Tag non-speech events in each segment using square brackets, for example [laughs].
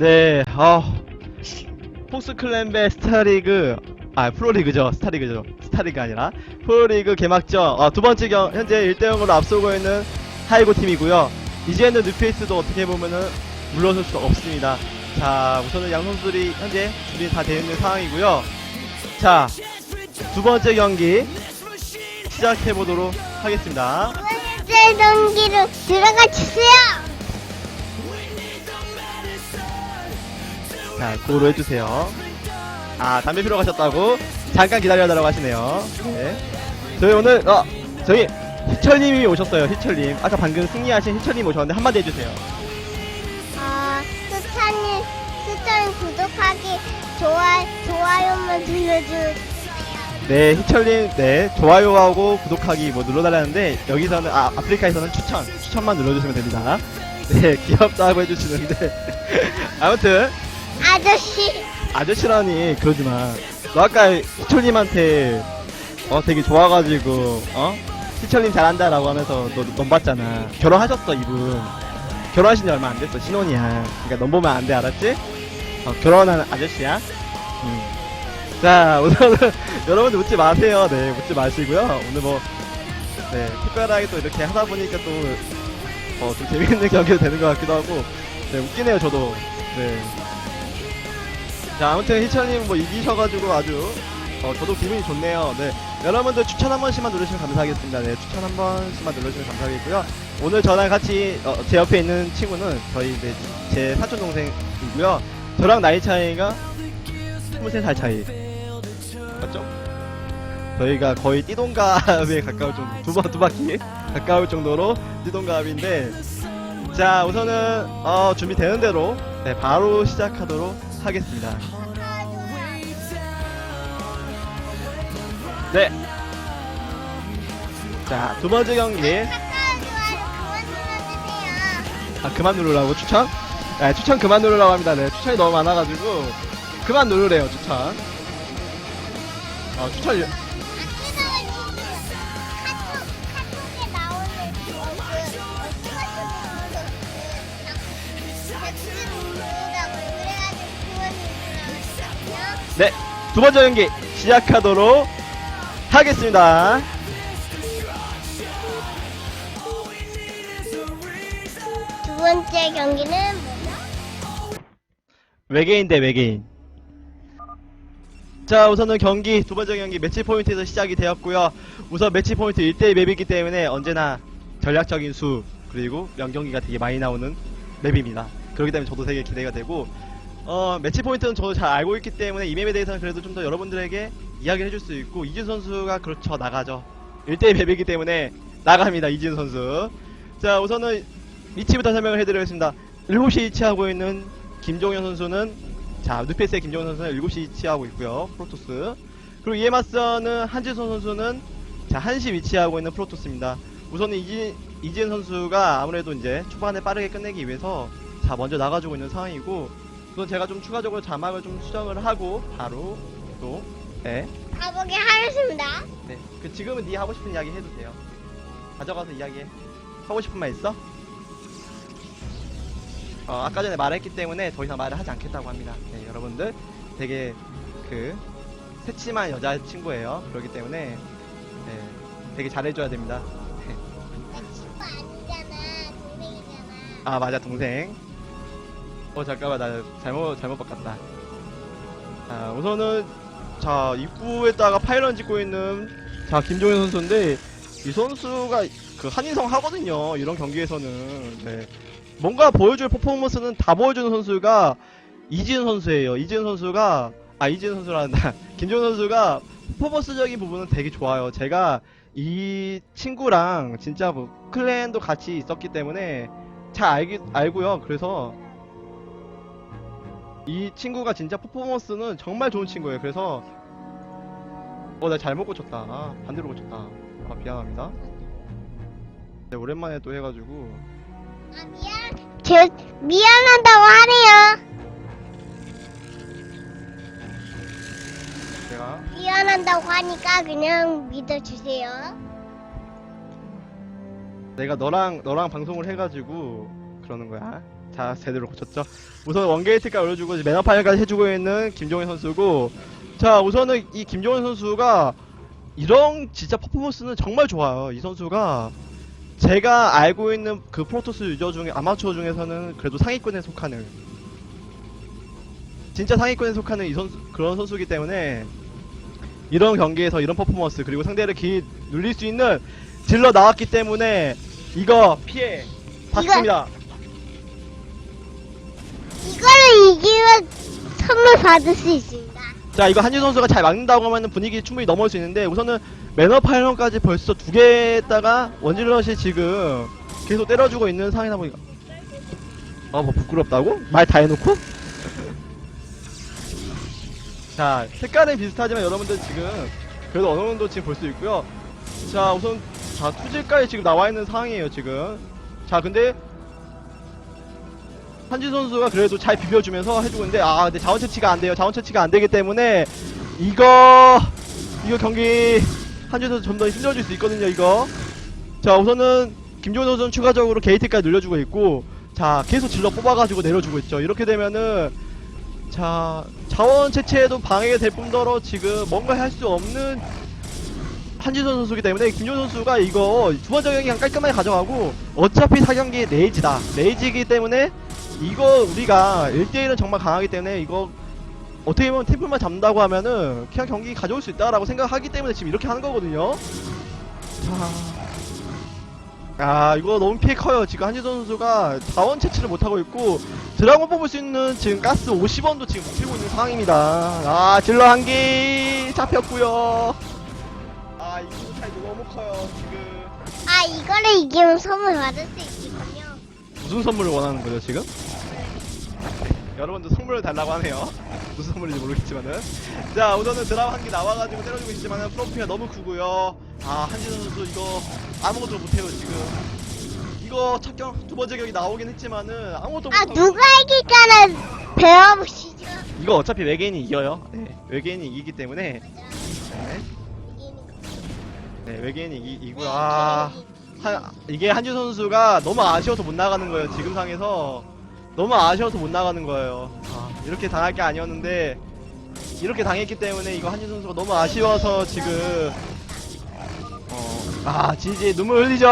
네, 아, 폭스 클랜베 스타리그, 아, 프로리그죠. 스타리그죠. 스타리그 아니라, 프로리그 개막전, 아, 두 번째 경, 현재 1대 0으로 앞서고 있는 하이고 팀이고요. 이제는 뉴페이스도 어떻게 보면은 물러설 수가 없습니다. 자, 우선은 양 선수들이 현재 준비 다 되어 있는 상황이고요. 자, 두 번째 경기 시작해 보도록 하겠습니다. 번째 경기로 들어가 주세요. 자, 고로 해주세요. 아, 담배 피러 가셨다고? 잠깐 기다려달라고 하시네요. 네. 저희 오늘, 어, 저희, 희철님이 오셨어요, 희철님. 아까 방금 승리하신 희철님 오셨는데 한마디 해주세요. 아, 수찬이, 수찬 구독하기, 좋아, 좋아요만 눌러주세요. 네, 희철님, 네, 좋아요하고 구독하기 뭐 눌러달라는데, 여기서는, 아, 아프리카에서는 추천, 추천만 눌러주시면 됩니다. 네, 귀엽다고 해주시는데. [laughs] 아무튼, 아저씨, 아저씨라니, 그러지 마. 너 아까 희철님한테, 어, 되게 좋아가지고, 어? 희철님 잘한다라고 하면서 너 넘봤잖아. 결혼하셨어, 이분. 결혼하신 지 얼마 안 됐어, 신혼이야. 그니까 넘보면 안 돼, 알았지? 어, 결혼한 아저씨야. 음. 자, [laughs] 오늘은, 여러분들 웃지 마세요. 네, 웃지 마시고요. 오늘 뭐, 네, 특별하게 또 이렇게 하다 보니까 또, 어, 좀 재밌는 [laughs] 경기가 되는 것 같기도 하고, 네, 웃기네요, 저도. 네. 자, 아무튼 희철님 뭐 이기셔가지고 아주 어, 저도 기분이 좋네요. 네, 여러분들 추천 한 번씩만 누르시면 감사하겠습니다. 네, 추천 한 번씩만 누르시면 감사하겠고요. 오늘 저랑 같이 어, 제 옆에 있는 친구는 저희 이제 제 사촌 동생이고요. 저랑 나이 차이가 23살 차이. 맞죠? 저희가 거의 띠동갑에 가까울 정도, 두 번, 두 바퀴 [laughs] 가까울 정도로 띠동갑인데, 자, 우선은, 어, 준비되는 대로, 네, 바로 시작하도록 하겠습니다. 네. 자, 두 번째 경기. 아, 그만 누르라고, 추천? 네, 추천 그만 누르라고 합니다. 네, 추천이 너무 많아가지고, 그만 누르래요, 추천. 어, 추천, 네, 두 번째 경기 시작하도록 하겠습니다. 두 번째 경기는? 외계인 대 외계인. 자, 우선은 경기, 두 번째 경기 매치 포인트에서 시작이 되었고요. 우선 매치 포인트 1대1 맵이기 때문에 언제나 전략적인 수, 그리고 명경기가 되게 많이 나오는 맵입니다. 그렇기 때문에 저도 되게 기대가 되고, 어, 매치 포인트는 저도 잘 알고 있기 때문에 이 맵에 대해서는 그래도 좀 더 여러분들에게 이야기를 해줄 수 있고, 이진 선수가 그렇죠, 나가죠. 1대1 맵이기 때문에 나갑니다, 이진 선수. 자, 우선은 위치부터 설명을 해드리겠습니다. 7시에 위치하고 있는 김종현 선수는 자 누페스의 김종현 선수는 7시 위치하고 있고요 프로토스 그리고 이에 맞서는 한지선 선수는 자 1시 위치하고 있는 프로토스입니다 우선은 이지, 이지은 선수가 아무래도 이제 초반에 빠르게 끝내기 위해서 자 먼저 나가주고 있는 상황이고 우선 제가 좀 추가적으로 자막을 좀 수정을 하고 바로 또 네. 가보게 하겠습니다. 네. 그 지금은 네 하고 싶은 이야기 해도 돼요 가져가서 이야기해 하고 싶은 말 있어? 어, 아까 전에 말했기 때문에 더 이상 말을 하지 않겠다고 합니다. 네, 여러분들 되게 그 새침한 여자친구예요. 그렇기 때문에 네, 되게 잘해줘야 됩니다. 나 친구 아니잖아. 동생이잖아. 아 맞아 동생. 어 잠깐만 나 잘못 잘못 바꿨다. 자 우선은 자 입구에다가 파일런 짓고 있는 자 김종현 선수인데 이 선수가 그 한인성 하거든요. 이런 경기에서는 네. 뭔가 보여줄 퍼포먼스는 다 보여주는 선수가 이지은 선수예요. 이지은 선수가 아 이지은 선수란다. [laughs] 김종현 선수가 퍼포먼스적인 부분은 되게 좋아요. 제가 이 친구랑 진짜 뭐 클랜도 같이 있었기 때문에 잘 알기, 알고요. 그래서 이 친구가 진짜 퍼포먼스는 정말 좋은 친구예요. 그래서 어, 나 잘못 고쳤다. 아, 반대로 고쳤다. 아, 미안합니다. 네, 오랜만에 또 해가지고 아 미안. 제 미안하다고 하래요. 제가 미안한다고 하니까 그냥 믿어주세요. 내가 너랑 너랑 방송을 해가지고 그러는 거야. 자 제대로 고쳤죠 우선 원게이트까지 올려주고 매너파일까지 해주고 있는 김종현 선수고 자 우선은 이 김종현 선수가 이런 진짜 퍼포먼스는 정말 좋아요 이 선수가 제가 알고 있는 그 프로토스 유저 중에 아마추어 중에서는 그래도 상위권에 속하는 진짜 상위권에 속하는 이 선수 그런 선수이기 때문에 이런 경기에서 이런 퍼포먼스 그리고 상대를 기 눌릴 수 있는 딜러 나왔기 때문에 이거 피해 받습니다. 이거 받을 수 있습니다. 자 이거 한지 선수가 잘 막는다고 하면 분위기 충분히 넘어올 수 있는데 우선은 매너 파일런까지 벌써 두 개에다가 원질럿이 지금 계속 때려주고 있는 상황이다 보니까 아뭐 부끄럽다고? 말 다 해놓고? [laughs] 자 색깔은 비슷하지만 여러분들 지금 그래도 어느 정도 지금 볼 수 있고요 자 우선 자 투질까지 지금 나와 있는 상황이에요 지금 자 근데 한지 선수가 그래도 잘 비벼주면서 해주고 있는데 아 근데 자원 채취가 안 돼요. 자원 채취가 안 되기 때문에 이거 이거 경기 한지 선수 좀 더 힘들어질 수 있거든요 이거. 자 우선은 김종현 선수는 추가적으로 게이트까지 늘려주고 있고 자 계속 질러 뽑아가지고 내려주고 있죠. 이렇게 되면은 자 자원 채취에도 방해가 될 뿐더러 지금 뭔가 할 수 없는 한지선 선수기 때문에 김종현 선수가 이거 두 번째 경기 그냥 깔끔하게 가져가고 어차피 4경기 레이지다. 레이지이기 때문에 이거 우리가 1대1은 정말 강하기 때문에 이거 어떻게 보면 템플만 잡는다고 하면은 그냥 경기 가져올 수 있다라고 생각하기 때문에 지금 이렇게 하는 거거든요. 자... 아 이거 너무 피해 커요. 지금 한지선 선수가 자원 채취를 못하고 있고 드라곤 뽑을 수 있는 지금 가스 50원도 지금 못 피고 있는 상황입니다. 아 질러 한기 잡혔고요. 아 이거 차이 너무 커요 지금. 아 이거를 이기면 선물 받을 수 있겠군요. 무슨 선물을 원하는 거죠 지금? 여러분들 선물을 달라고 하네요. [laughs] 무슨 선물인지 모르겠지만은. 자 우선은 드라마 한 개 나와가지고 때려주고 있지만은 프로피가 너무 크고요. 아 한진선 선수 이거 아무것도 못해요 지금. 이거 첫 경, 두 번째 경기 나오긴 했지만은 아무것도 아 못하고 누가 이길까는 배워보시죠. 이거 어차피 외계인이 이겨요. 네, 외계인이 이기기 때문에. 네. 네 외계인이 이기, 이고요. 아 한, 이게 한지 선수가 너무 아쉬워서 못 나가는 거예요. 지금 상에서 너무 아쉬워서 못 나가는 거예요. 아, 이렇게 당할 게 아니었는데 이렇게 당했기 때문에 이거 한지 선수가 너무 아쉬워서 지금 어, 아 지지 눈물 흘리죠.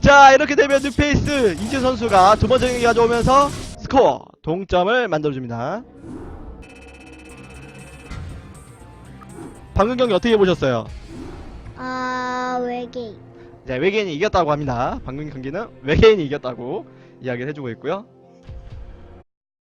자 이렇게 되면 뉴페이스 이재 선수가 두 번째 경기 가져오면서 스코어 동점을 만들어줍니다. 방금 경기 어떻게 보셨어요? 아 외계인. 네, 외계인이 이겼다고 합니다. 방금 경기는 외계인이 이겼다고 이야기를 해주고 있고요.